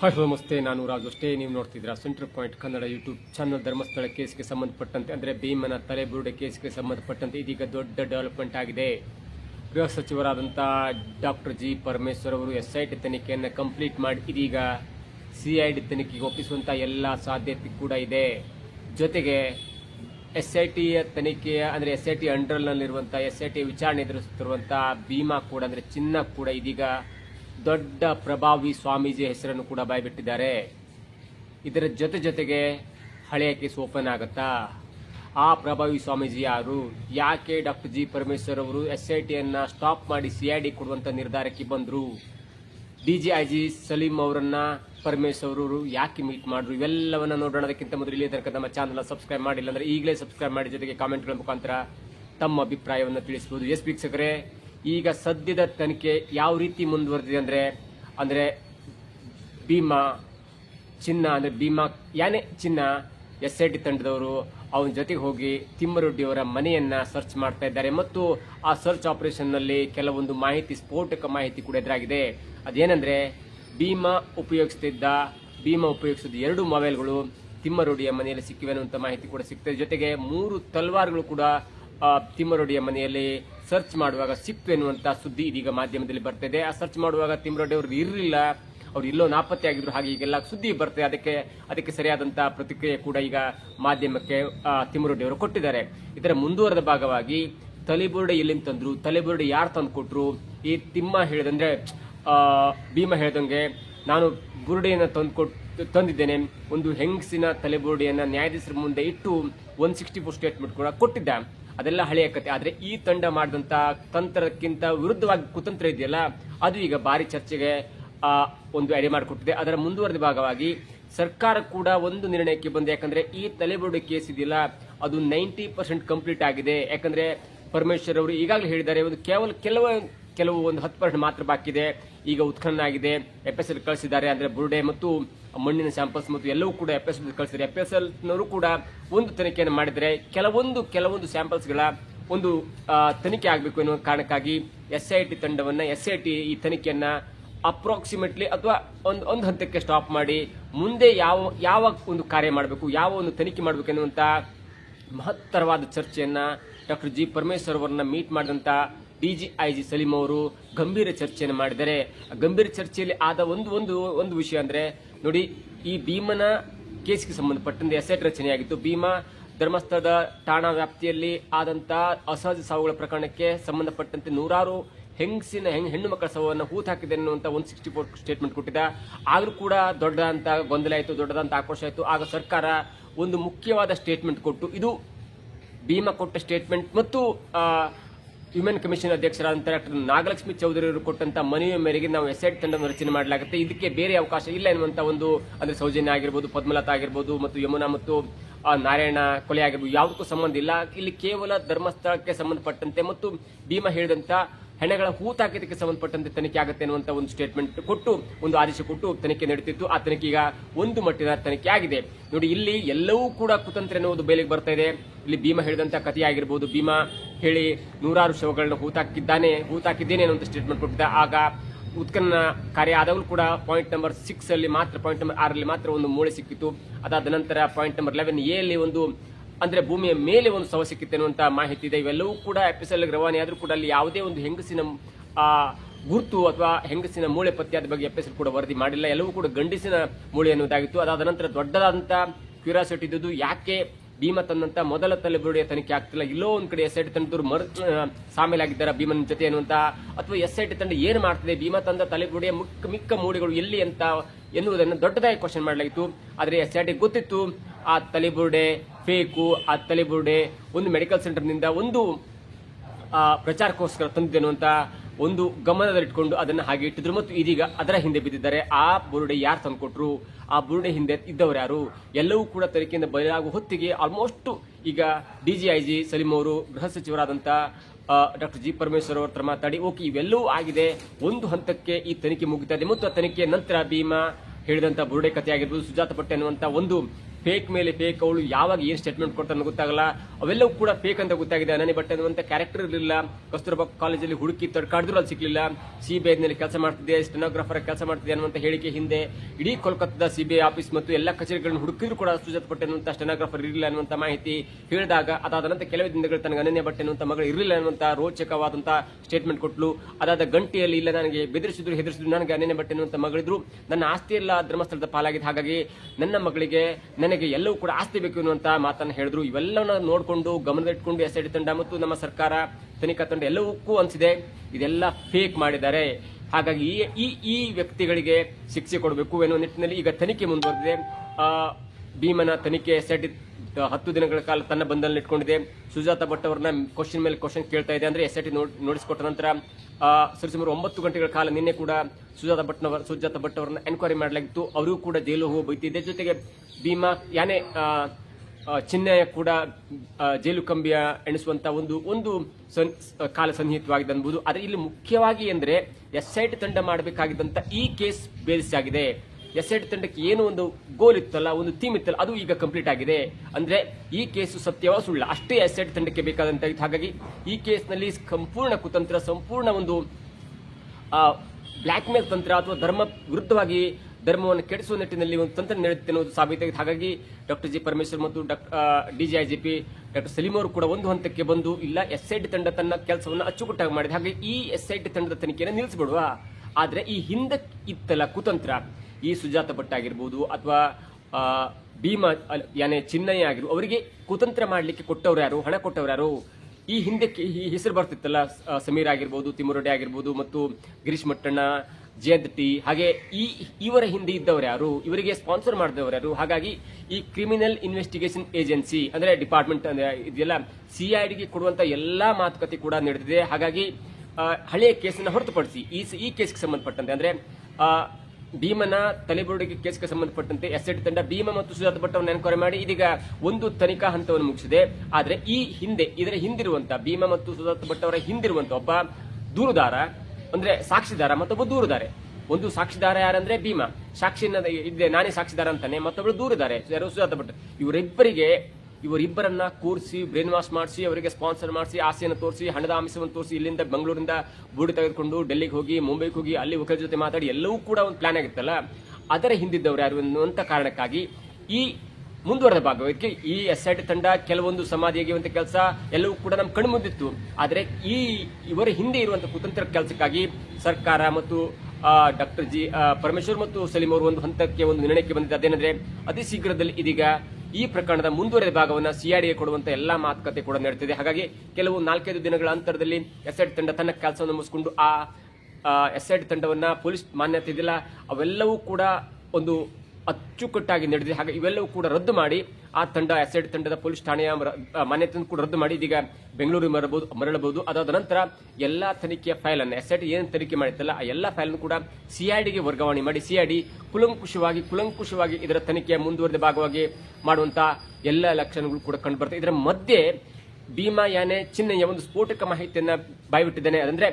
Hello ನಮಸ್ತೆ. ನಾನು ರಾಜು ಅಷ್ಟೇ. ನೀವು ನೋಡ್ತಿದ್ದೀರಾ central point Kannada YouTube channel Dharmasthala ಕೇಸ್ಗೆ ಸಂಬಂಧಪಟ್ಟಂತೆ, ಅಂದರೆ ಭೀಮನ ತಲೆಬುರುಡೆ ಕೇಸ್ಗೆ ಸಂಬಂಧಪಟ್ಟಂತೆ ಇದೀಗ ದೊಡ್ಡ ಡೆವಲಪ್ಮೆಂಟ್ ಆಗಿದೆ. ಗೃಹ ಸಚಿವರಾದಂಥ ಡಾಕ್ಟರ್ ಜಿ ಪರಮೇಶ್ವರ್ ಅವರು ಎಸ್ ಐ ಟಿ ತನಿಖೆಯನ್ನು ಕಂಪ್ಲೀಟ್ ಮಾಡಿ ಇದೀಗ ಸಿ ಐ ಡಿ ತನಿಖೆಗೆ ಒಪ್ಪಿಸುವಂಥ ಎಲ್ಲ ಸಾಧ್ಯತೆ ಕೂಡ ಇದೆ. ಜೊತೆಗೆ ಎಸ್ ಐ ಟಿಯ ತನಿಖೆಯ, ಅಂದರೆ ಎಸ್ ಐ ಟಿ ಅಂಡ್ರಲ್ನಲ್ಲಿರುವಂಥ ಎಸ್ ಐ ಟಿ ವಿಚಾರಣೆ ಎದುರಿಸುತ್ತಿರುವಂಥ ಭೀಮಾ ಕೂಡ, ಅಂದರೆ ಚಿನ್ನ ಕೂಡ ಇದೀಗ ದೊಡ್ಡ ಪ್ರಭಾವಿ ಸ್ವಾಮೀಜಿ ಹೆಸರನ್ನು ಕೂಡ ಬಾಯ್ಬಿಟ್ಟಿದ್ದಾರೆ. ಇದರ ಜೊತೆ ಜೊತೆಗೆ ಹಳೆಯ ಕೇಸ್ ಓಪನ್ ಆಗುತ್ತಾ? ಆ ಪ್ರಭಾವಿ ಸ್ವಾಮೀಜಿ ಯಾರು? ಯಾಕೆ ಡಾಕ್ಟರ್ ಜಿ ಪರಮೇಶ್ವರ್ ಅವರು ಎಸ್ ಐ ಟಿಯನ್ನು ಸ್ಟಾಪ್ ಮಾಡಿ ಸಿ ಐ ಡಿ ಕೊಡುವಂಥ ನಿರ್ಧಾರಕ್ಕೆ ಬಂದರು? D G I G Saleem ಅವರನ್ನು, ಪರಮೇಶ್ವರ್ ಅವರು ಯಾಕೆ ಮೀಟ್ ಮಾಡಿದ್ರು ಇವೆಲ್ಲವನ್ನ ನೋಡೋಣದಕ್ಕಿಂತ ಮೊದಲು ಇಲ್ಲಿ ತನಕ ನಮ್ಮ ಚಾನಲ್ ಸಬ್ಸ್ಕ್ರೈಬ್ ಮಾಡಿಲ್ಲ ಅಂದರೆ ಈಗಲೇ ಸಬ್ಸ್ಕ್ರೈಬ್ ಮಾಡಿ ಜೊತೆಗೆ ಕಾಮೆಂಟ್ಗಳ ಮುಖಾಂತರ ತಮ್ಮ ಅಭಿಪ್ರಾಯವನ್ನು ತಿಳಿಸಬಹುದು ಎಸ್ ವೀಕ್ಷಕರೇ ಈಗ ಸದ್ಯದ ತನಿಖೆ ಯಾವ ರೀತಿ ಮುಂದುವರೆದಿದೆ ಅಂದರೆ ಅಂದರೆ ಭೀಮಾ, ಚಿನ್ನ ಅಂದರೆ ಭೀಮಾ, ಯಾನೇ ಚಿನ್ನ, ಎಸ್ ಐ ಟಿ ತಂಡದವರು ಅವನ ಜೊತೆಗೆ ಹೋಗಿ ತಿಮ್ಮರೊಡ್ಡಿಯವರ ಮನೆಯನ್ನು ಸರ್ಚ್ ಮಾಡ್ತಾ ಇದ್ದಾರೆ. ಮತ್ತು ಆ ಸರ್ಚ್ ಆಪರೇಷನ್ನಲ್ಲಿ ಕೆಲವೊಂದು ಮಾಹಿತಿ, ಸ್ಫೋಟಕ ಮಾಹಿತಿ ಕೂಡ ಎದುರಾಗಿದೆ. ಅದೇನೆಂದರೆ, ಭೀಮಾ ಉಪಯೋಗಿಸ್ತಿದ್ದ, ಭೀಮಾ ಉಪಯೋಗಿಸಿದ ಎರಡು ಮೊಬೈಲ್ಗಳು ತಿಮ್ಮರೊಡಿಯ ಮನೆಯಲ್ಲಿ ಸಿಕ್ಕಿವೆ ಅನ್ನುವಂಥ ಮಾಹಿತಿ ಕೂಡ ಸಿಗ್ತದೆ ಜೊತೆಗೆ ಮೂರು ತಲ್ವಾರ್ಗಳು ಕೂಡ ತಿಮ್ಮರೊಡಿಯ ಮನೆಯಲ್ಲಿ ಸರ್ಚ್ ಮಾಡುವಾಗ ಸಿಕ್ತು ಎನ್ನುವಂಥ ಸುದ್ದಿ ಇದೀಗ ಮಾಧ್ಯಮದಲ್ಲಿ ಬರ್ತಿದೆ. ಆ ಸರ್ಚ್ ಮಾಡುವಾಗ ತಿಮ್ಮರೊಡಿ ಅವರು ಇರಲಿಲ್ಲ. ಅವ್ರು ಎಲ್ಲೋ ನಾಪತ್ತೆ ಆಗಿದ್ರು ಹಾಗೆ ಈಗೆಲ್ಲ ಸುದ್ದಿ ಬರ್ತದೆ. ಅದಕ್ಕೆ ಅದಕ್ಕೆ ಸರಿಯಾದಂತಹ ಪ್ರತಿಕ್ರಿಯೆ ಕೂಡ ಈಗ ಮಾಧ್ಯಮಕ್ಕೆ ಆ, ತಿಮ್ಮರೊಡ್ಡಿ ಅವರು ಕೊಟ್ಟಿದ್ದಾರೆ. ಇದರ ಮುಂದುವರೆದ ಭಾಗವಾಗಿ ತಲೆಬುರುಡೆ ಎಲ್ಲಿಂದ ತಂದ್ರು ತಲೆಬುರುಡೆ ಯಾರು ತಂದು ಕೊಟ್ರು? ಈ ತಿಮ್ಮ ಹೇಳಿದಂದ್ರೆ ಆ, ಭೀಮ ಹೇಳ್ದಂಗೆ ನಾನು ಬುರುಡೆಯನ್ನು ತಂದು ತಂದಿದ್ದೇನೆ. ಒಂದು ಹೆಂಗಸಿನ ತಲೆಬುರುಡೆಯನ್ನ ನ್ಯಾಯಾಧೀಶರ ಮುಂದೆ ಇಟ್ಟು ಒನ್ ಸಿಕ್ಸ್ಟಿ ಫೋರ್ ಸ್ಟೇಟ್ಮೆಂಟ್ ಕೂಡ ಕೊಟ್ಟಿದ್ದ. ಅದೆಲ್ಲ ಹಳೆಯ ಕತೆ. ಆದ್ರೆ ಈ ತಂಡ ಮಾಡಿದಂತ ತಂತ್ರಕ್ಕಿಂತ ವಿರುದ್ಧವಾಗಿ ಕುತಂತ್ರ ಇದೆಯಲ್ಲ ಅದು ಈಗ ಭಾರಿ ಚರ್ಚೆಗೆ ಆ, ಒಂದು ಎಡೆ ಮಾಡಿಕೊಟ್ಟಿದೆ. ಅದರ ಮುಂದುವರೆದ ಭಾಗವಾಗಿ ಸರ್ಕಾರ ಕೂಡ ಒಂದು ನಿರ್ಣಯಕ್ಕೆ ಬಂದೆ. ಯಾಕಂದ್ರೆ ಈ ತಲೆಬೋಡು ಕೇಸ್ ಇದೆಯಲ್ಲ ಅದು ನೈಂಟಿ ಪರ್ಸೆಂಟ್ ಕಂಪ್ಲೀಟ್ ಆಗಿದೆ. ಯಾಕಂದ್ರೆ ಪರಮೇಶ್ವರ್ ಅವರು ಈಗಾಗಲೇ ಹೇಳಿದ್ದಾರೆ ಒಂದು ಕೇವಲ ಕೆಲವು ಕೆಲವು ಒಂದು ಹತ್ತು ಪರ್ಸೆಂಟ್ ಮಾತ್ರ ಬಾಕಿ ಇದೆ. ಈಗ ಉತ್ಖನನ ಆಗಿದೆ. ಎಫ್ ಎಸ್ ಎಲ್ ಕಳಿಸಿದ್ದಾರೆ. ಅಂದ್ರೆ ಬುರುಡೆ ಮತ್ತು ಮಣ್ಣಿನ ಸ್ಯಾಂಪಲ್ಸ್ ಮತ್ತು ಎಲ್ಲವೂ ಕೂಡ ಎಫ್ ಎಸ್ ಎಲ್ ಕಳಿಸಿದ್ದಾರೆ. ಎಫ್ ಎಸ್ ಎಲ್ನವರು ಕೂಡ ಒಂದು ತನಿಖೆಯನ್ನು ಮಾಡಿದರೆ ಕೆಲವೊಂದು ಕೆಲವೊಂದು ಸ್ಯಾಂಪಲ್ಸ್ಗಳ ಒಂದು ತನಿಖೆ ಆಗಬೇಕು ಎನ್ನುವ ಕಾರಣಕ್ಕಾಗಿ ಎಸ್ ಐ ಟಿ ತಂಡವನ್ನ ಎಸ್ ಐ ಟಿ ಈ ತನಿಖೆಯನ್ನು ಅಪ್ರಾಕ್ಸಿಮೇಟ್ಲಿ ಅಥವಾ ಒಂದು ಒಂದು ಹಂತಕ್ಕೆ ಸ್ಟಾಪ್ ಮಾಡಿ ಮುಂದೆ ಯಾವ ಯಾವ ಒಂದು ಕಾರ್ಯ ಮಾಡಬೇಕು, ಯಾವ ಒಂದು ತನಿಖೆ ಮಾಡಬೇಕು ಎನ್ನುವಂಥ ಮಹತ್ತರವಾದ ಚರ್ಚೆಯನ್ನ ಡಾಕ್ಟರ್ ಜಿ. ಪರಮೇಶ್ವರ್ ಅವರನ್ನ ಮೀಟ್ ಮಾಡಿದಂತ D G I G Saleem ಅವರು ಗಂಭೀರ ಚರ್ಚೆಯನ್ನು ಮಾಡಿದರೆ ಗಂಭೀರ ಚರ್ಚೆಯಲ್ಲಿ ಆದ ಒಂದು ಒಂದು ಒಂದು ವಿಷಯ ಅಂದರೆ, ನೋಡಿ, ಈ ಭೀಮನ ಕೇಸ್ಗೆ ಸಂಬಂಧಪಟ್ಟಂತೆ ಎಸೆಟ್ ರಚನೆಯಾಗಿತ್ತು. ಭೀಮಾ ಧರ್ಮಸ್ಥಳದ ಠಾಣಾ ವ್ಯಾಪ್ತಿಯಲ್ಲಿ ಆದಂತಹ ಅಸಹಜ ಸಾವುಗಳ ಪ್ರಕರಣಕ್ಕೆ ಸಂಬಂಧಪಟ್ಟಂತೆ ನೂರಾರು ಹೆಂಗಸಿನ ಹೆಂಗ್ ಹೆಣ್ಣು ಮಕ್ಕಳ ಸವನ್ನ ಹೂತ್ ಹಾಕಿದೆ ಅನ್ನುವಂತ ಒಂದು ಸಿಕ್ಸ್ಟಿ ಫೋರ್ ಸ್ಟೇಟ್ಮೆಂಟ್ ಕೊಟ್ಟಿದ್ದ. ಆದರೂ ಕೂಡ ದೊಡ್ಡದಂತ ಗೊಂದಲ ಆಯಿತು ದೊಡ್ಡದಂತ ಆಕ್ರೋಶ ಆಯಿತು. ಆಗ ಸರ್ಕಾರ ಒಂದು ಮುಖ್ಯವಾದ ಸ್ಟೇಟ್ಮೆಂಟ್ ಕೊಟ್ಟು, ಇದು ಭೀಮಾ ಕೊಟ್ಟ ಸ್ಟೇಟ್ಮೆಂಟ್ ಮತ್ತು ಹ್ಯೂಮನ್ ಕಮಿಷನ್ ಅಧ್ಯಕ್ಷರಾದಂಥ ಡಾಕ್ಟರ್ ನಾಗಲಕ್ಷ್ಮಿ ಚೌಧರಿ ಅವರು ಕೊಟ್ಟಂತ ಮನವಿಯ ಮೇರೆಗೆ ನಾವು ಎಸ್ ಐಟಿ ತಂಡವನ್ನು ರಚನೆ ಮಾಡಲಾಗುತ್ತೆ. ಇದಕ್ಕೆ ಬೇರೆ ಅವಕಾಶ ಇಲ್ಲ ಎನ್ನುವಂತ ಒಂದು, ಅಂದ್ರೆ ಸೌಜನ್ಯ ಆಗಿರ್ಬೋದು, ಪದ್ಮಲತಾ ಆಗಿರ್ಬೋದು, ಮತ್ತು ಯಮುನಾ ಮತ್ತು ನಾರಾಯಣ ಕೊಲೆ ಆಗಿರ್ಬೋದು, ಯಾವುದಕ್ಕೂ ಸಂಬಂಧ ಇಲ್ಲ. ಇಲ್ಲಿ ಕೇವಲ ಧರ್ಮಸ್ಥಳಕ್ಕೆ ಸಂಬಂಧಪಟ್ಟಂತೆ ಮತ್ತು ಭೀಮಾ ಹೇಳಿದಂತ ಹೆಣಗಳ ಹೂತಾಕಿದಕ್ಕೆ ಸಂಬಂಧಪಟ್ಟಂತೆ ತನಿಖೆ ಆಗುತ್ತೆ ಅನ್ನುವಂತ ಒಂದು ಸ್ಟೇಟ್ಮೆಂಟ್ ಕೊಟ್ಟು, ಒಂದು ಆದೇಶ ಕೊಟ್ಟು ತನಿಖೆ ನಡೀತಿತ್ತು ಆ ತನಿಖೆ ಈಗ ಒಂದು ಮಟ್ಟಿನ ತನಿಖೆ ಆಗಿದೆ. ನೋಡಿ, ಇಲ್ಲಿ ಎಲ್ಲವೂ ಕೂಡ ಕುತಂತ್ರ ಎನ್ನುವುದು ಬೇಲೆಗೆ ಬರ್ತಾ ಇದೆ. ಇಲ್ಲಿ ಭೀಮಾ ಹೇಳಿದಂತ ಕಥೆ ಆಗಿರ್ಬೋದು ಭೀಮಾ ಹೇಳಿ ನೂರಾರು ಶವಗಳನ್ನ ಹೂತಾಕಿದ್ದಾನೆ ಹೂತಾಕಿದ್ದೇನೆ ಅನ್ನುವಂತ ಸ್ಟೇಟ್ಮೆಂಟ್ ಕೊಟ್ಟಿದ್ದ. ಆಗ ಉತ್ಖನನ ಕಾರ್ಯ ಆದಾಗಲೂ ಕೂಡ ಪಾಯಿಂಟ್ ನಂಬರ್ ಸಿಕ್ಸ್ ಅಲ್ಲಿ ಮಾತ್ರ ಪಾಯಿಂಟ್ ನಂಬರ್ ಆರಲ್ಲಿ ಮಾತ್ರ ಒಂದು ಮೂಳೆ ಸಿಕ್ಕಿತ್ತು. ಅದಾದ ನಂತರ ಪಾಯಿಂಟ್ ನಂಬರ್ ಲೆವೆನ್ ಎ ಅಲ್ಲಿ ಒಂದು ಅಂದ್ರೆ ಭೂಮಿಯ ಮೇಲೆ ಒಂದು ಶವ ಸಿಕ್ಕಿತ್ತು ಅನ್ನುವಂತ ಮಾಹಿತಿ ಇದೆ. ಇವೆಲ್ಲವೂ ಕೂಡ ಎಪಿಸೋಡ್ ರವಾನೆ ಆದರೂ ಕೂಡ ಅಲ್ಲಿ ಯಾವುದೇ ಒಂದು ಹೆಂಗಸಿನ ಗುರುತು ಅಥವಾ ಹೆಂಗಸಿನ ಮೂಳೆ ಪತ್ತೆಯಾದ ಬಗ್ಗೆ ಎಪಿಸೋಡ್ ಕೂಡ ವರದಿ ಮಾಡಿಲ್ಲ. ಎಲ್ಲವೂ ಕೂಡ ಗಂಡಸಿನ ಮೂಳೆ ಅನ್ನೋದಾಗಿತ್ತು ಅದಾದ ನಂತರ ದೊಡ್ಡದಾದಂತ ಕ್ಯೂರಿಯಾಸಿಟಿ ಇದ್ದದ್ದು ಯಾಕೆ ಭೀಮ ತಂದಂತ ಮೊದಲ ತಲೆಬುರುಡೆಯ ತನಿಖೆ ಆಗ್ತಿಲ್ಲ? ಇಲ್ಲೋ ಒಂದ್ ಕಡೆ ಎಸ್ ಐ ಟಿ ತಂಡದವರು ಮರು ಸಾಮೇಲಾಗಿದ್ದಾರೆ ಭೀಮನ ಜೊತೆ ಅನ್ನುವಂತ, ಅಥವಾ ಎಸ್ ಐ ಟಿ ತಂಡ ಏನ್ ಮಾಡ್ತಿದೆ? ಭೀಮ ತಂದ ತಲೆಬುರುಡೆಯ ಮುಕ್ಕ ಮಿಕ್ಕ ಮೂಳೆಗಳು ಎಲ್ಲಿ ಅಂತ ಎನ್ನುವುದನ್ನು ದೊಡ್ಡದಾಗಿ ಕ್ವಶನ್ ಮಾಡಲಾಗಿತ್ತು. ಆದರೆ ಎಸ್ ಐ ಟಿ ಗೊತ್ತಿತ್ತು ಆ ತಲೆಬುರುಡೆ ಫೇಕು ಆ ತಲೆಬುರುಡೆ ಒಂದು ಮೆಡಿಕಲ್ ಸೆಂಟರ್ನಿಂದ ಒಂದು ಪ್ರಚಾರಕ್ಕೋಸ್ಕರ ತಂದಿದ್ದೇನು ಅಂತ ಒಂದು ಗಮನದಲ್ಲಿಟ್ಕೊಂಡು ಅದನ್ನು ಹಾಗೆ ಇಟ್ಟಿದ್ರು. ಮತ್ತು ಇದೀಗ ಅದರ ಹಿಂದೆ ಬಿದ್ದಿದ್ದಾರೆ. ಆ ಬುರುಡೆ ಯಾರು ತಂದುಕೊಟ್ರು? ಆ ಬುರುಡೆ ಹಿಂದೆ ಇದ್ದವರು ಯಾರು? ಎಲ್ಲವೂ ಕೂಡ ತನಿಖೆಯಿಂದ ಬಯಲಾಗುವ ಹೊತ್ತಿಗೆ ಆಲ್ಮೋಸ್ಟ್ ಈಗ D G I G Saleem ಅವರು, ಗೃಹ ಸಚಿವರಾದಂಥ ಡಾಕ್ಟರ್ ಜಿ ಪರಮೇಶ್ವರ್ ಅವ್ರ ಹತ್ರ ಮಾತಾಡಿ, ಓಕೆ, ಇವೆಲ್ಲವೂ ಆಗಿದೆ. ಒಂದು ಹಂತಕ್ಕೆ ಈ ತನಿಖೆ ಮುಗಿತಾ ಇದೆ. ಮತ್ತು ಆ ತನಿಖೆಯ ನಂತರ ಭೀಮಾ ಹೇಳಿದಂಥ ಬುರುಡೆ ಕಥೆ ಆಗಿರ್ಬೋದು, ಸುಜಾತ ಪಟ್ಟೆ ಅನ್ನುವಂಥ ಒಂದು ಫೇಕ್ ಮೇಲೆ ಫೇಕ್ ಅವಳು ಯಾವಾಗ ಏನು ಸ್ಟೇಟ್ಮೆಂಟ್ ಕೊಡ್ತಾನೆ ಗೊತ್ತಾಗಲ್ಲ. ಅವೆಲ್ಲವೂ ಕೂಡ ಫೇಕ್ ಅಂತ ಗೊತ್ತಾಗಿದೆ. ಅನನ್ಯ ಭಟ್ ಅನ್ನುವಂಥ ಕ್ಯಾರೆಕ್ಟರ್ ಇರಲಿಲ್ಲ. ಕಸ್ತೂರ್ಬಾ ಕಾಲೇಜಲ್ಲಿ ಹುಡುಕಿ ತಡ್ಕಾಡಿದ್ರು ಅಲ್ಲಿ ಸಿಗ್ಲಿಲ್ಲ ಐನಲ್ಲಿ ಕೆಲಸ ಮಾಡ್ತಿದ್ದೆ ಸ್ಟೆನೋಗ್ರಾಫರ್ ಕೆಲಸ ಮಾಡ್ತಿದೆ ಅನ್ನುವಂಥ ಹೇಳಿಕೆ ಹಿಂದೆ ಇಡೀ ಕೋಲ್ಕತ್ತಾದ ಐ ಆಫೀಸ್ ಮತ್ತು ಎಲ್ಲ ಕಚೇರಿಗಳನ್ನು ಹುಡುಕಿದ್ರು ಕೂಡ ಸುಜಾತ್ ಭಟ್ ಅನ್ನುವಂಥ ಸ್ಟೆನೋಗ್ರಾಫರ್ ಇರಲಿಲ್ಲ ಅನ್ನುವಂಥ ಮಾಹಿತಿ ಹೇಳಿದಾಗ ಅದಾದ ನಂತರ ಕೆಲವೇ ದಿನಗಳು ತನಗೆ ಅನನ್ಯ ಬಟ್ಟೆ ಅನ್ನುವಂಥ ಮಗಳು ಇರಲಿಲ್ಲ ಅನ್ನುವಂಥ ರೋಚಕವಾದಂಥ ಸ್ಟೇಟ್ಮೆಂಟ್ ಕೊಟ್ಟಲು ಅದಾದ ಗಂಟೆಯಲ್ಲಿ ಇಲ್ಲ, ನನಗೆ ಬೆದರಿಸಿದ್ರು, ಹೆದರಿಸಿದ್ರು, ನನಗೆ ಅನನ್ಯ ಭಟ್ ಅನ್ನುವಂಥ ಮಗಳಿದ್ರು. ನನ್ನ ಆಸ್ತಿ ಎಲ್ಲ ಧರ್ಮಸ್ಥಳದ ಪಾಲಾಗಿದೆ ಹಾಗಾಗಿ ನನ್ನ ಮಗಳಿಗೆ ನನಗೆ ಎಲ್ಲವೂ ಕೂಡ ಆಸ್ತಿ ಬೇಕು ಅನ್ನುವಂಥ ಮಾತನ್ನು ಹೇಳಿದ್ರು. ಇವೆಲ್ಲವನ್ನ ನೋಡಿಕೊಂಡು ಗಮನದಲ್ಲಿಟ್ಕೊಂಡು ಎಸ್ ಐ ತಂಡ ಮತ್ತು ನಮ್ಮ ಸರ್ಕಾರ, ತನಿಖಾ ತಂಡ ಎಲ್ಲವಕ್ಕೂ ಅನಿಸಿದೆ. ಇದೆಲ್ಲ ಫೇಕ್ ಮಾಡಿದ್ದಾರೆ. ಹಾಗಾಗಿ ಈ- ಈ ವ್ಯಕ್ತಿಗಳಿಗೆ ಶಿಕ್ಷೆ ಕೊಡಬೇಕು ಎನ್ನುವ ನಿಟ್ಟಿನಲ್ಲಿ ಈಗ ತನಿಖೆ ಮುಂದುವರೆದಿದೆ. ಭೀಮನ ತನಿಖೆ ಎಸ್ ಐ ಟಿ ಹತ್ತು ದಿನಗಳ ಕಾಲ ತನ್ನ ಬಂಧನಲ್ಲಿ ಇಟ್ಕೊಂಡಿದೆ. ಸುಜಾತ ಭಟ್ ಅವರನ್ನ ಕ್ವಶನ್ ಮೇಲೆ ಕ್ವಶನ್ ಕೇಳ್ತಾ ಇದೆ ಅಂದ್ರೆ ಎಸ್ ಐ ಟಿ ನೋಟಿಸ್ ಕೊಟ್ಟ ನಂತರ ಸರಿಸುಮಾರು ಒಂಬತ್ತು ಗಂಟೆಗಳ ಕಾಲ ನಿನ್ನೆ ಕೂಡ ಸುಜಾತ ಭಟ್ನವರ, ಸುಜಾತ ಭಟ್ ಅವರನ್ನ ಎನ್ಕ್ವೈರಿ ಮಾಡಲಾಗಿತ್ತು. ಅವರಿಗೂ ಕೂಡ ಜೈಲು ಹೋಗಿ ಬೈತಿದೆ ಜೊತೆಗೆ ಭೀಮಾ, ಯಾನೇ ಚಿಹ್ನೆಯ ಕೂಡ ಜೈಲು ಕಂಬಿಯ ಎಣಿಸುವಂತ ಒಂದು ಒಂದು ಸನ್- ಕಾಲ ಸನ್ನಿಹಿತವಾಗಿದೆ ಅನ್ಬೋದು. ಆದರೆ ಇಲ್ಲಿ ಮುಖ್ಯವಾಗಿ ಅಂದ್ರೆ ಎಸ್ ಐ ಟಿ ತಂಡ ಮಾಡಬೇಕಾಗಿದ್ದಂತ ಈ ಕೇಸ್ ಬೇಸ್ ಆಗಿದೆ ಎಸ್ ತಂಡಕ್ಕೆ ಏನು ಒಂದು ಗೋಲ್ ಇತ್ತಲ್ಲ, ಒಂದು ಥೀಮ್ ಇತ್ತಲ್ಲ, ಅದು ಈಗ ಕಂಪ್ಲೀಟ್ ಆಗಿದೆ. ಅಂದ್ರೆ ಈ ಕೇಸು ಸತ್ಯವ ಸುಳ್ಳ? ಅಷ್ಟೇ ಎಸ್ ತಂಡಕ್ಕೆ ಬೇಕಾದಂತ ಹಾಗಾಗಿ ಈ ಕೇಸ್ನಲ್ಲಿ ಸಂಪೂರ್ಣ ಕುತಂತ್ರ, ಸಂಪೂರ್ಣ ಒಂದು ಬ್ಲ್ಯಾಕ್ ಮೇಲ್ ತಂತ್ರ ಅಥವಾ ಧರ್ಮ ವಿರುದ್ಧವಾಗಿ ಧರ್ಮವನ್ನು ಕೆಡಿಸುವ ನಿಟ್ಟಿನಲ್ಲಿ ಒಂದು ತಂತ್ರ ನಡೆಯುತ್ತೆ ಅನ್ನೋದು ಸಾಬೀತಾಗಿದೆ. ಹಾಗಾಗಿ ಡಾಕ್ಟರ್ ಜಿ ಪರಮೇಶ್ವರ್ ಮತ್ತು D G I G P doctor Saleem ಅವರು ಕೂಡ ಒಂದು ಹಂತಕ್ಕೆ ಬಂದು, ಇಲ್ಲ ಎಸ್ ಐ ತಂಡ ತನ್ನ ಕೆಲಸವನ್ನು ಅಚ್ಚುಕಟ್ಟಾಗಿ ಮಾಡಿದೆ. ಹಾಗೆ ಈ ಎಸ್ ಐ ತಂಡದ ತನಿಖೆಯನ್ನು ನಿಲ್ಲಿಸಿಬಿಡುವ. ಆದರೆ ಈ ಹಿಂದಕ್ಕೆ ಇತ್ತಲ್ಲ ಕುತಂತ್ರ. ಈ ಸುಜಾತ ಭಟ್ ಆಗಿರ್ಬೋದು ಅಥವಾ ಭೀಮ ಯಾನೆ ಚಿನ್ನಯ್ಯ ಆಗಿರು ಅವರಿಗೆ ಕುತಂತ್ರ ಮಾಡಲಿಕ್ಕೆ ಕೊಟ್ಟವ್ರು ಯಾರು? ಹಣ ಕೊಟ್ಟವ್ರು ಯಾರು? ಈ ಹಿಂದೆ ಈ ಹೆಸರು ಬರ್ತಿತ್ತಲ್ಲ ಸಮೀರ್ ಆಗಿರ್ಬೋದು ತಿಮ್ಮುರೊಡೆ ಆಗಿರ್ಬೋದು ಮತ್ತು ಗಿರೀಶ್ ಮಟ್ಟಣ್ಣ, ಜಯಂತ್ ಟಿ, ಹಾಗೆ ಈ, ಇವರ ಹಿಂದೆ ಇದ್ದವರು ಯಾರು? ಇವರಿಗೆ ಸ್ಪಾನ್ಸರ್ ಮಾಡಿದವರು ಯಾರು? ಹಾಗಾಗಿ ಈ ಕ್ರಿಮಿನಲ್ ಇನ್ವೆಸ್ಟಿಗೇಷನ್ ಏಜೆನ್ಸಿ ಅಂದ್ರೆ ಡಿಪಾರ್ಟ್ಮೆಂಟ್ ಅಂದ್ರೆ ಇದೆಲ್ಲ ಸಿಐಡಿಗೆ ಕೊಡುವಂತ ಎಲ್ಲಾ ಮಾತುಕತೆ ಕೂಡ ನಡೆದಿದೆ. ಹಾಗಾಗಿ ಹಳೆಯ ಕೇಸನ್ನು ಹೊರತುಪಡಿಸಿ, ಈ ಸ- ಈ ಕೇಸ್ಗೆ ಸಂಬಂಧಪಟ್ಟಂತೆ, ಅಂದ್ರೆ ಭೀಮನ ತಲೆಬುರುಡಿಗೆ ಕೇಸ್ಗೆ ಸಂಬಂಧಪಟ್ಟಂತೆ ಎಸ್ ಐಟಿ ತಂಡ ಭೀಮ ಮತ್ತು ಸುಜಾತ ಭಟ್ ಅವರನ್ನು ಎನ್ಕ್ವೈರಿ ಮಾಡಿ ಇದೀಗ ಒಂದು ತನಿಖಾ ಹಂತವನ್ನು ಮುಗಿಸಿದೆ. ಆದರೆ ಈ ಹಿಂದೆ, ಇದರ ಹಿಂದಿರುವಂತಹ ಭೀಮ ಮತ್ತು ಸುಜಾತ ಭಟ್ ಅವರ ಹಿಂದಿರುವಂತಹ ಒಬ್ಬ ದೂರುದಾರ, ಅಂದ್ರೆ ಸಾಕ್ಷಿದಾರ, ಮತ್ತೊಬ್ಬ ದೂರುದಾರೆ. ಒಂದು ಸಾಕ್ಷಿದಾರ ಯಾರಂದ್ರೆ ಭೀಮ. ಸಾಕ್ಷಿ ಇದೆ ನಾನೇ ಸಾಕ್ಷಿದಾರ ಅಂತಾನೆ ಮತ್ತೊಬ್ಬರು ದೂರಿದ್ದಾರೆ ಯಾರು ಸುಜಾತ ಭಟ್. ಇವರಿಬ್ಬರಿಗೆ ಇವರಿಬ್ಬರನ್ನ ಕೂರಿಸಿ ಬ್ರೈನ್ ವಾಶ್ ಮಾಡಿಸಿ, ಅವರಿಗೆ ಸ್ಪಾನ್ಸರ್ ಮಾಡಿಸಿ ಆಸೆಯನ್ನು ತೋರಿಸಿ, ಹಣದ ಆಮಿಷವನ್ನು ತೋರಿಸಿ ಇಲ್ಲಿಂದ ಬೆಂಗಳೂರಿಂದ ಬೂಡಿ ತೆಗೆದುಕೊಂಡು ಡೆಲ್ಲಿಗೆ ಹೋಗಿ, ಮುಂಬೈಗೆ ಹೋಗಿ ಅಲ್ಲಿ ವಕೀಲ ಜೊತೆ ಮಾತಾಡಿ ಎಲ್ಲವೂ ಕೂಡ ಒಂದು ಪ್ಲಾನ್ ಆಗಿತ್ತಲ್ಲ? ಅದರ ಹಿಂದಿದ್ದವರು ಯಾರು ಅನ್ನುವಂಥ ಕಾರಣಕ್ಕಾಗಿ ಈ ಮುಂದುವರೆದ ಭಾಗಕ್ಕೆ ಈ ಎಸ್ ಐ ಟಿ ತಂಡ ಕೆಲವೊಂದು ಸಮಾಧಿ ಕೆಲಸ ಎಲ್ಲವೂ ಕೂಡ ನಮ್ಮ ಕಣ್ಣು ಮುಂದಿತ್ತು. ಆದರೆ ಈ ಇವರ ಹಿಂದೆ ಇರುವಂತಹ ಕುತಂತ್ರ ಕೆಲಸಕ್ಕಾಗಿ ಸರ್ಕಾರ ಮತ್ತು ಡಾಕ್ಟರ್ ಜಿ ಪರಮೇಶ್ವರ್ ಮತ್ತು ಸಲೀಂ ಅವರು ಒಂದು ಹಂತಕ್ಕೆ ಒಂದು ನಿರ್ಣಯಕ್ಕೆ ಬಂದಿದೆ ಅದೇನೆಂದ್ರೆ ಅತಿ ಶೀಘ್ರದಲ್ಲಿ ಇದೀಗ ಈ ಪ್ರಕರಣದ ಮುಂದುವರೆದ ಭಾಗವನ್ನು ಸಿಆರ್ಡಿಗೆ ಕೊಡುವಂತ ಎಲ್ಲಾ ಮಾತುಕತೆ ಕೂಡ ನಡೆದಿದೆ ಹಾಗಾಗಿ ಕೆಲವು ನಾಲ್ಕೈದು ದಿನಗಳ ಅಂತರದಲ್ಲಿ ಎಸ್ ಐ ತಂಡ ತನ್ನ ಕೆಲಸವನ್ನು ಮುಗಿಸಿಕೊಂಡು ಆ ಎಸ್ ಐ ಟಿ ತಂಡವನ್ನ ಪೊಲೀಸ್ ಮಾನ್ಯತೆ ಇದೆಯಲ್ಲ ಅವೆಲ್ಲವೂ ಕೂಡ ಒಂದು ಅಚ್ಚುಕಟ್ಟಾಗಿ ನಡೆದಿದೆ. ಹಾಗೆ ಇವೆಲ್ಲವೂ ಕೂಡ ರದ್ದು ಮಾಡಿ ಆ ತಂಡ ಎಸ್ಐಡ್ ತಂಡದ ಪೊಲೀಸ್ ಠಾಣೆಯ ಮನೆ ತಂದು ಕೂಡ ರದ್ದು ಮಾಡಿ. ಇದೀಗ ಬೆಂಗಳೂರಿಗೆ ಮರಬಹುದು, ಮರಳಬಹುದು. ಅದಾದ ನಂತರ ಎಲ್ಲಾ ತನಿಖೆಯ ಫೈಲ್ ಅನ್ನು ಎಸ್ ಐ ಟಿ ಏನು ತನಿಖೆ ಮಾಡಿತ್ತಲ್ಲ, ಆ ಎಲ್ಲಾ ಫೈಲ್ ಕೂಡ ಸಿಐಡಿಗೆ ವರ್ಗಾವಣೆ ಮಾಡಿ. ಸಿಐಡಿ ಕುಲಂಕುಷವಾಗಿ ಕುಲಂಕುಷವಾಗಿ ಇದರ ತನಿಖೆಯ ಮುಂದುವರೆದ ಭಾಗವಾಗಿ ಮಾಡುವಂತಹ ಎಲ್ಲ ಲಕ್ಷಣಗಳು ಕೂಡ ಕಂಡು ಇದರ ಮಧ್ಯೆ ಭೀಮಾ ಯಾನೆ ಚಿನ್ನಯ್ಯ ಒಂದು ಸ್ಫೋಟಕ ಮಾಹಿತಿಯನ್ನ ಬಾಯ್ಬಿಟ್ಟಿದ್ದೇನೆ. ಅದಂದ್ರೆ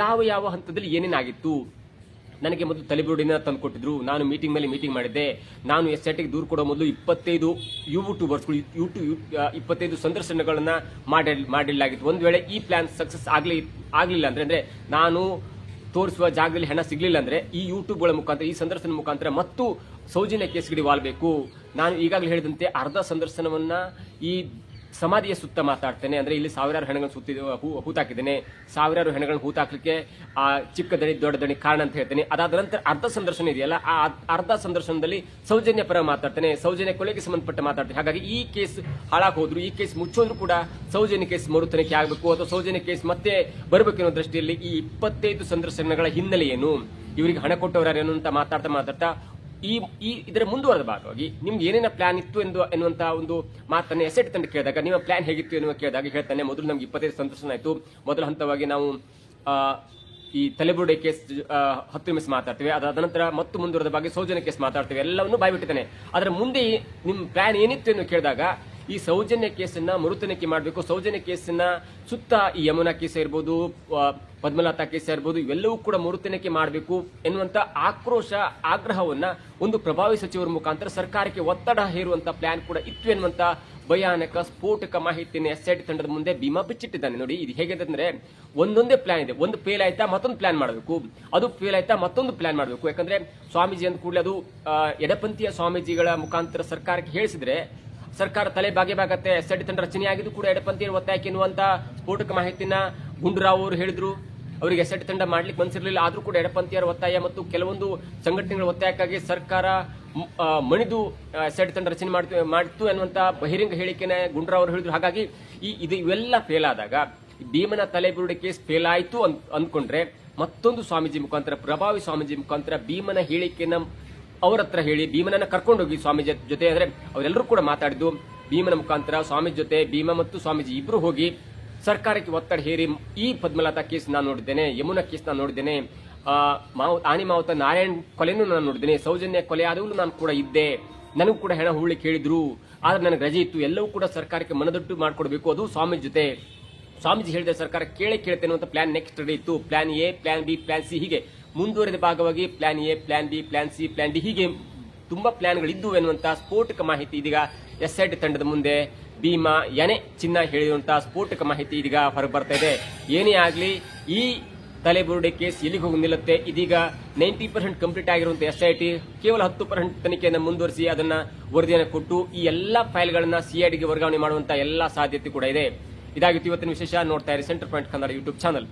ಯಾವ ಯಾವ ಹಂತದಲ್ಲಿ ಏನೇನಾಗಿತ್ತು? ನನಗೆ ಮೊದಲು ತಲೆಬುರುಡಿನ ತಂದು ಕೊಟ್ಟಿದ್ರು. ನಾನು ಮೀಟಿಂಗ್ ಮೇಲೆ ಮೀಟಿಂಗ್ ಮಾಡಿದ್ದೆ. ನಾನು ಎಸ್ ಟಿಗೆ ದೂರು ಕೊಡೋ ಮೊದಲು ಇಪ್ಪತ್ತೈದು ಯೂಟ್ಯೂಬರ್ಸ್ಗಳು ಯೂಟ್ಯೂಬ್ ಇಪ್ಪತ್ತೈದು ಸಂದರ್ಶನಗಳನ್ನ ಮಾಡಿ ಮಾಡಿಲಾಗಿತ್ತು ಒಂದು ವೇಳೆ ಈ ಪ್ಲಾನ್ ಸಕ್ಸಸ್ ಆಗಲಿ ಆಗಲಿಲ್ಲ ಅಂದ್ರೆ, ಅಂದರೆ ನಾನು ತೋರಿಸುವ ಜಾಗದಲ್ಲಿ ಹಣ ಸಿಗಲಿಲ್ಲ ಅಂದ್ರೆ ಈ ಯೂಟ್ಯೂಬ್ಗಳ ಮುಖಾಂತರ, ಈ ಸಂದರ್ಶನ ಮುಖಾಂತರ ಮತ್ತು ಸೌಜನ್ಯ ಕೇಸ್ಗಡಿ ವಾಲ್ಬೇಕು. ನಾನು ಈಗಾಗಲೇ ಹೇಳಿದಂತೆ ಅರ್ಧ ಸಂದರ್ಶನವನ್ನ ಈ ಸಮಾಧಿಯ ಸುತ್ತ ಮಾತಾಡ್ತೇನೆ. ಅಂದ್ರೆ ಇಲ್ಲಿ ಸಾವಿರಾರು ಹೆಣಗಳನ್ನು ಸುತ್ತ ಹೂ- ಹೂತಾಕಿದ್ದೇನೆ. ಸಾವಿರಾರು ಹೆಣಗಳನ್ನು ಹೂತಾಕ್ಲಿಕ್ಕೆ, ಆ, ಚಿಕ್ಕ ದಣಿ, ದೊಡ್ಡ ದಣಿ ಕಾರಣ ಅಂತ ಹೇಳ್ತೇನೆ. ಅದಾದ ನಂತರ ಅರ್ಧ ಸಂದರ್ಶನ ಇದೆಯಲ್ಲ, ಆ ಅರ್ಧ ಸಂದರ್ಶನದಲ್ಲಿ ಸೌಜನ್ಯ ಪರ ಮಾತಾಡ್ತೇನೆ. ಸೌಜನ್ಯ ಕೊಲೆಗೆ ಸಂಬಂಧಪಟ್ಟ ಮಾತಾಡ್ತೇನೆ. ಹಾಗಾಗಿ ಈ ಕೇಸ್ ಹಾಳಾಗಿ ಹೋದ್ರು, ಈ ಕೇಸ್ ಮುಚ್ಚೋದ್ರು ಕೂಡ ಸೌಜನ್ಯ ಕೇಸ್ ಮರುತನಕ್ಕೆ ಆಗಬೇಕು. ಅಥವಾ ಸೌಜನ್ಯ ಕೇಸ್ ಮತ್ತೆ ಬರಬೇಕು ಅನ್ನೋ ದೃಷ್ಟಿಯಲ್ಲಿ ಈ ಇಪ್ಪತ್ತೈದು ಸಂದರ್ಶನಗಳ ಹಿನ್ನೆಲೆ ಏನು? ಇವರಿಗೆ ಹಣ ಕೊಟ್ಟವರೇನು ಅಂತ ಮಾತಾಡ್ತಾ ಮಾತಾಡ್ತಾ ಈ ಈ, ಇದರ ಮುಂದುವರೆದ ಭಾಗವಾಗಿ ನಿಮ್ಗೆ ಏನೇನ ಪ್ಲಾನ್ ಇತ್ತು ಎಂದು ಎನ್ನುವಂತ ಒಂದು ಮಾತನ್ನ ಎಸೆಟ್ ತಂಡ ಕೇಳಿದಾಗ, ನಿಮ್ಮ ಪ್ಲಾನ್ ಹೇಗಿತ್ತು ಎನ್ನುವ ಕೇಳಿದಾಗ ಹೇಳ್ತಾನೆ. ಮೊದಲು ನಮ್ಗೆ ಇಪ್ಪತ್ತೈದು ಸಂತೋಷನ ಆಯಿತು. ಮೊದಲ ಹಂತವಾಗಿ ನಾವು ಈ ತಲೆಬುರುಡೆ ಕೇಸ್ ಹತ್ತು ನಿಮಿಷ ಮಾತಾಡ್ತೇವೆ. ಅದಾದ ನಂತರ ಮತ್ತು ಮುಂದುವರೆದ ಬಗ್ಗೆ ಸೌಜನ್ಯ ಕೇಸ್ ಮಾತಾಡ್ತೇವೆ. ಎಲ್ಲವನ್ನು ಬಾಯ್ಬಿಟ್ಟಿದ್ದಾನೆ. ಅದರ ಮುಂದೆ ನಿಮ್ಮ ಪ್ಲಾನ್ ಏನಿತ್ತು ಎಂದು ಕೇಳಿದಾಗ ಈ ಸೌಜನ್ಯ ಕೇಸನ್ನ ಮರುತನಿಖೆ ಮಾಡಬೇಕು. ಸೌಜನ್ಯ ಕೇಸನ್ನ ಸುತ್ತ ಈ ಯಮುನಾ ಕೇಸ ಇರ್ಬೋದು ಪದ್ಮಲತಾ ಕೇಸ ಇರ್ಬೋದು, ಇವೆಲ್ಲವೂ ಕೂಡ ಮರುತನಿಖೆ ಮಾಡಬೇಕು ಎನ್ನುವಂತ ಆಕ್ರೋಶ, ಆಗ್ರಹವನ್ನ ಒಂದು ಪ್ರಭಾವಿ ಸಚಿವರ ಮುಖಾಂತರ ಸರ್ಕಾರಕ್ಕೆ ಒತ್ತಡ ಹೇರುವಂತ ಪ್ಲಾನ್ ಕೂಡ ಇತ್ತು ಎನ್ನುವಂತ ಭಯಾನಕ ಸ್ಫೋಟಕ ಮಾಹಿತಿಯನ್ನು ಎಸ್ಐಟಿ ತಂಡದ ಮುಂದೆ ಭೀಮಾ ಬಿಚ್ಚಿಟ್ಟಿದ್ದಾನೆ. ನೋಡಿ, ಇದು ಹೇಗೆ ಅಂದ್ರೆ ಒಂದೊಂದೇ ಪ್ಲಾನ್ ಇದೆ. ಒಂದು ಫೇಲ್ ಆಯ್ತಾ ಮತ್ತೊಂದು ಪ್ಲಾನ್ ಮಾಡಬೇಕು. ಅದು ಫೇಲ್ ಆಯ್ತಾ ಮತ್ತೊಂದು ಪ್ಲಾನ್ ಮಾಡಬೇಕು. ಯಾಕಂದ್ರೆ ಸ್ವಾಮೀಜಿ ಅಂದ ಕೂಡಲೇ ಅದು ಎಡಪಂಥೀಯ ಸ್ವಾಮೀಜಿಗಳ ಮುಖಾಂತರ ಸರ್ಕಾರಕ್ಕೆ ಹೇಳಿಸಿದ್ರೆ ಸರ್ಕಾರ ತಲೆ ಬಾಗಿಬಾಗತ್ತೆ. ಬಾಗತ್ತೆ ಎಸ್ಐಟಿ ತಂಡ ರಚನೆ ಆಗಿದ್ದು ಕೂಡ ಎಡಪಂಥೀಯ ಒತ್ತಾಯಕ್ಕೆ ಎನ್ನುವಂತ ಸ್ಫೋಟಕ ಮಾಹಿತಿನ ಗುಂಡೂರಾವ್ ಅವರು ಹೇಳಿದ್ರು. ಅವರಿಗೆ ಎಸ್ಐಟಿ ತಂಡ ಮಾಡ್ಲಿಕ್ಕೆ ಮನಸ್ಸಿರಲಿಲ್ಲ ಆದರೂ ಕೂಡ ಎಡಪಂಥೀಯರ ಒತ್ತಾಯ ಮತ್ತು ಕೆಲವೊಂದು ಸಂಘಟನೆಗಳ ಒತ್ತಾಯಕ್ಕಾಗಿ ಸರ್ಕಾರ ಮಣಿದು ಎಸ್ಐಟಿ ತಂಡ ರಚನೆ ಮಾಡ್ತು ಮಾಡಿತ್ತು ಅನ್ನುವಂತ ಬಹಿರಂಗ ಹೇಳಿಕೆನ ಗುಂಡ್ರಾವ್ ಅವರು ಹೇಳಿದ್ರು. ಹಾಗಾಗಿ ಈ, ಇದು ಇವೆಲ್ಲ ಫೇಲ್ ಆದಾಗ, ಭೀಮನ ತಲೆಬುರುಡೆ ಕೇಸ್ ಫೇಲ್ ಆಯ್ತು ಅಂದ್ಕೊಂಡ್ರೆ ಮತ್ತೊಂದು ಸ್ವಾಮೀಜಿ ಮುಖಾಂತರ, ಪ್ರಭಾವಿ ಸ್ವಾಮೀಜಿ ಮುಖಾಂತರ ಭೀಮನ ಹೇಳಿಕೆನ ಅವ್ರ ಹತ್ರ ಹೇಳಿ ಭೀಮನನ್ನ ಕರ್ಕೊಂಡೋಗಿ ಸ್ವಾಮೀಜಿ ಜೊತೆ ಅಂದ್ರೆ ಅವರೆಲ್ಲರೂ ಕೂಡ ಮಾತಾಡಿದ್ದು, ಭೀಮನ ಮುಖಾಂತರ ಸ್ವಾಮೀಜಿ ಜೊತೆ ಭೀಮ ಮತ್ತು ಸ್ವಾಮೀಜಿ ಇಬ್ರು ಹೋಗಿ ಸರ್ಕಾರಕ್ಕೆ ಒತ್ತಡ ಹೇರಿ ಈ ಪದ್ಮಲತಾ ಕೇಸ್ ನಾನು ನೋಡಿದ್ದೇನೆ, ಯಮುನಾ ಕೇಸ್ ನಾನು ನೋಡಿದ್ದೇನೆ ಮಾವ, ಆನಿ ಮಾವತ ನಾರಾಯಣ್ ಕೊಲೆನೂ ನಾನು ನೋಡಿದ್ದೇನೆ, ಸೌಜನ್ಯ ಕೊಲೆ ಆದವೂ ನಾನು ಕೂಡ ಇದ್ದೆ, ನನಗೂ ಕೂಡ ಹೆಣ ಹುಳ್ಳಿ ಕೇಳಿದ್ರು, ಆದ್ರೆ ನನಗೆ ರಜೆ ಇತ್ತು, ಎಲ್ಲವೂ ಕೂಡ ಸರ್ಕಾರಕ್ಕೆ ಮನದಟ್ಟು ಮಾಡಿಕೊಡ್ಬೇಕು, ಅದು ಸ್ವಾಮಿ ಜೊತೆ. ಸ್ವಾಮೀಜಿ ಹೇಳಿದ ಸರ್ಕಾರ ಕೇಳೇ ಕೇಳ್ತೇನೆ ಅಂತ ಪ್ಲಾನ್ ನೆಕ್ಸ್ಟ್ ರೆಡಿ ಇತ್ತು plan A plan B plan C ಹೀಗೆ. ಮುಂದುವರೆದ ಭಾಗವಾಗಿ plan A plan B plan C plan D ಹೀಗೆ ತುಂಬಾ ಪ್ಲಾನ್ಗಳಿದ್ದು ಎನ್ನುವಂಥ ಸ್ಫೋಟಕ ಮಾಹಿತಿ ಇದೀಗ ಎಸ್ ಎಡ್ ತಂಡದ ಮುಂದೆ. ಭೀಮಾ ಎನೆ ಚಿನ್ನ ಹೇಳಿರುವಂತಹ ಸ್ಫೋಟಕ ಮಾಹಿತಿ ಇದೀಗ ಹೊರಗೆ ಬರ್ತಾ ಇದೆ. ಏನೇ ಆಗಲಿ, ಈ ತಲೆಬುರುಡೆ ಕೇಸ್ ಎಲ್ಲಿಗೆ ಹೋಗಿ ನಿಲ್ಲುತ್ತೆ? ಇದೀಗ ನೈಂಟಿ ಪರ್ಸೆಂಟ್ ಕಂಪ್ಲೀಟ್ ಆಗಿರುವಂತಹ ಎಸ್ಐಟಿ ಕೇವಲ ಹತ್ತು ಪರ್ಸೆಂಟ್ ತನಿಖೆಯನ್ನು ಮುಂದುವರಿಸಿ ಅದನ್ನ ವರದಿಯನ್ನು ಕೊಟ್ಟು ಈ ಎಲ್ಲಾ ಫೈಲ್ಗಳನ್ನ ಸಿಐಡಿಗೆ ವರ್ಗಾವಣೆ ಮಾಡುವಂತ ಎಲ್ಲಾ ಸಾಧ್ಯತೆ ಕೂಡ ಇದೆ. ಇದಾಗಿತ್ತು ಇವತ್ತಿನ ವಿಶೇಷ. ನೋಡ್ತಾ ಇರಿ centre point Kannada YouTube channel